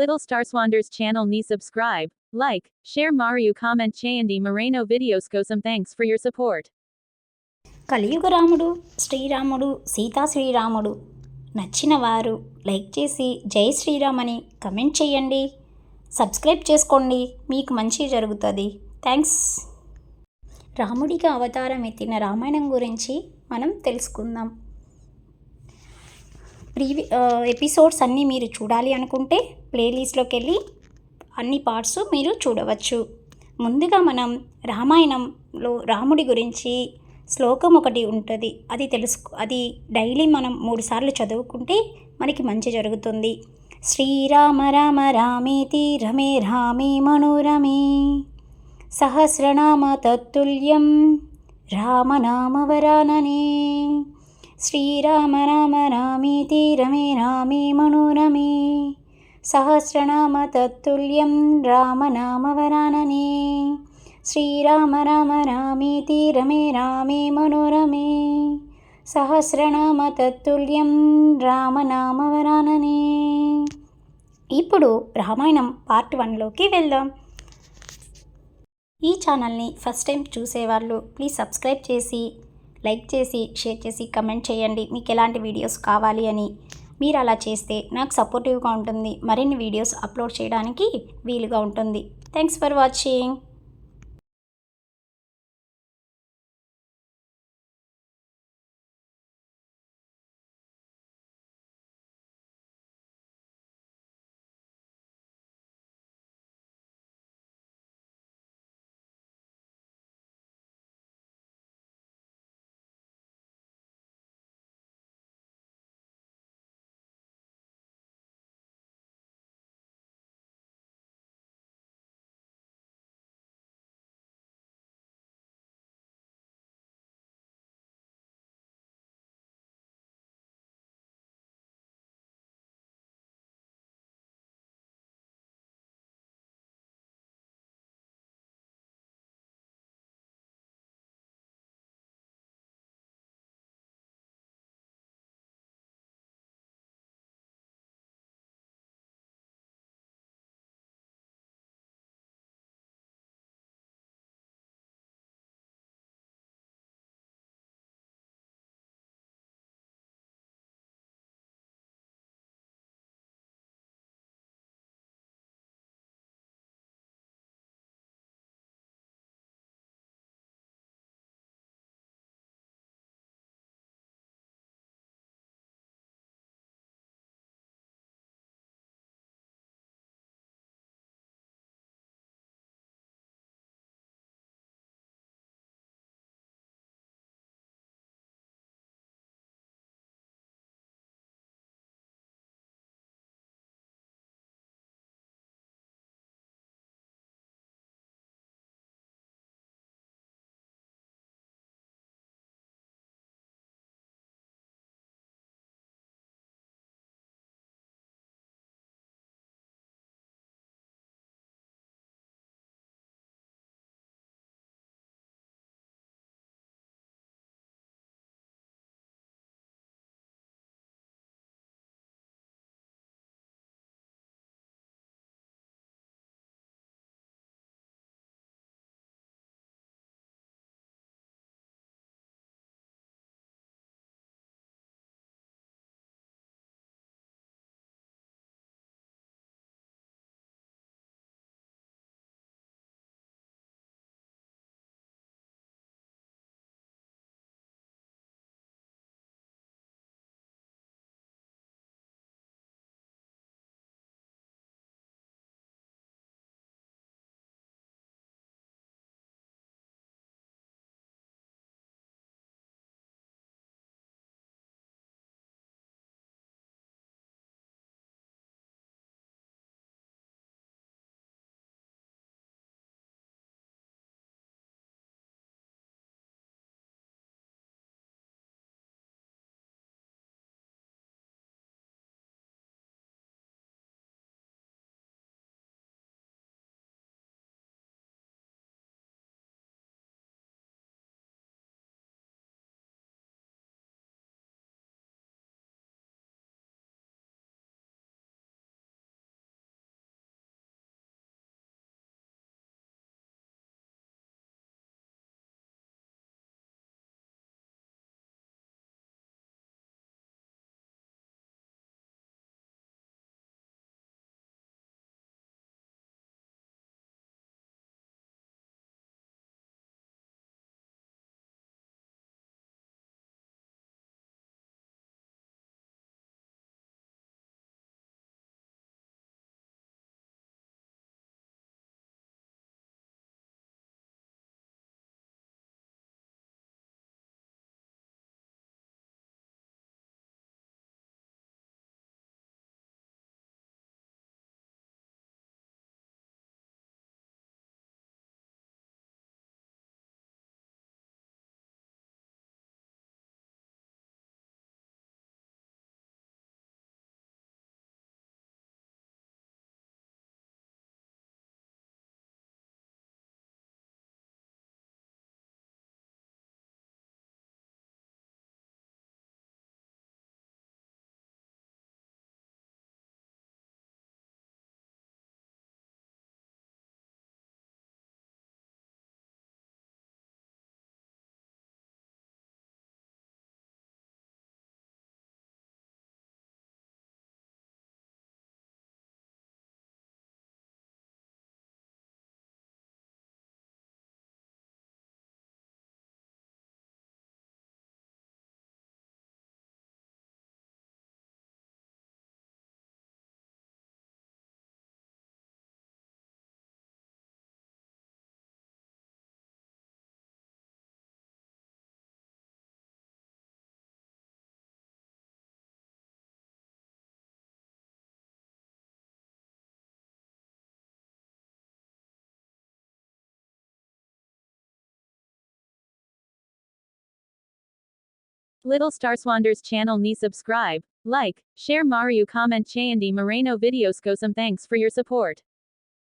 Little Starswander's channel ni subscribe, like, share Mario comment చేయండి Moreno videos కోసం thanks for your support. కలియుగ రాముడు శ్రీరాముడు సీతా శ్రీరాముడు. నచ్చిన వారు లైక్ చేసి జై శ్రీరామ్ అని కమెంట్ చేయండి. సబ్స్క్రైబ్ చేసుకోండి మీకు మంచి జరుగుతుంది. థ్యాంక్స్ రాముడిగా అవతారం ఎత్తిన రామాయణం గురించి మనం తెలుసుకుందాం. ప్రీవి ఎపిసోడ్స్ అన్నీ మీరు చూడాలి అనుకుంటే ప్లేలిస్ట్లోకి వెళ్ళి అన్ని పార్ట్స్ మీరు చూడవచ్చు. ముందుగా మనం రామాయణంలో రాముడి గురించి శ్లోకం ఒకటి ఉంటుంది. అది తెలుసు అది డైలీ మనం మూడుసార్లు చదువుకుంటే మనకి మంచి జరుగుతుంది. శ్రీరామ రామ రామేతి రమే రామే మనోరమే. సహస్రనామ తత్తుల్యం రామనామవరాననే శ్రీరామ రామ రామేతి రమే రామే మనోరమే సహస్రనామ తత్తుల్యం రామనామవరాననే శ్రీరామ రామ రామేతి రమే రామే మనోరమే సహస్రనామ తత్తుల్యం రామనామవరాననే ఇప్పుడు రామాయణం పార్ట్ వన్లోకి వెళ్దాం. ఈ ఛానల్ని ఫస్ట్ టైం చూసేవాళ్ళు ప్లీజ్ సబ్స్క్రైబ్ చేసి లైక్ చేసి షేర్ చేసి కమెంట్ చేయండి. మీకు ఎలాంటి వీడియోస్ కావాలి అని. మీరు అలా చేస్తే నాకు సపోర్టివ్గా ఉంటుంది. మరిన్ని వీడియోస్ అప్లోడ్ చేయడానికి వీలుగా ఉంటుంది. Thanks for watching. Little Starswander's channel ni subscribe, like, share Mario comment Chandi Moreno videos go some thanks for your support.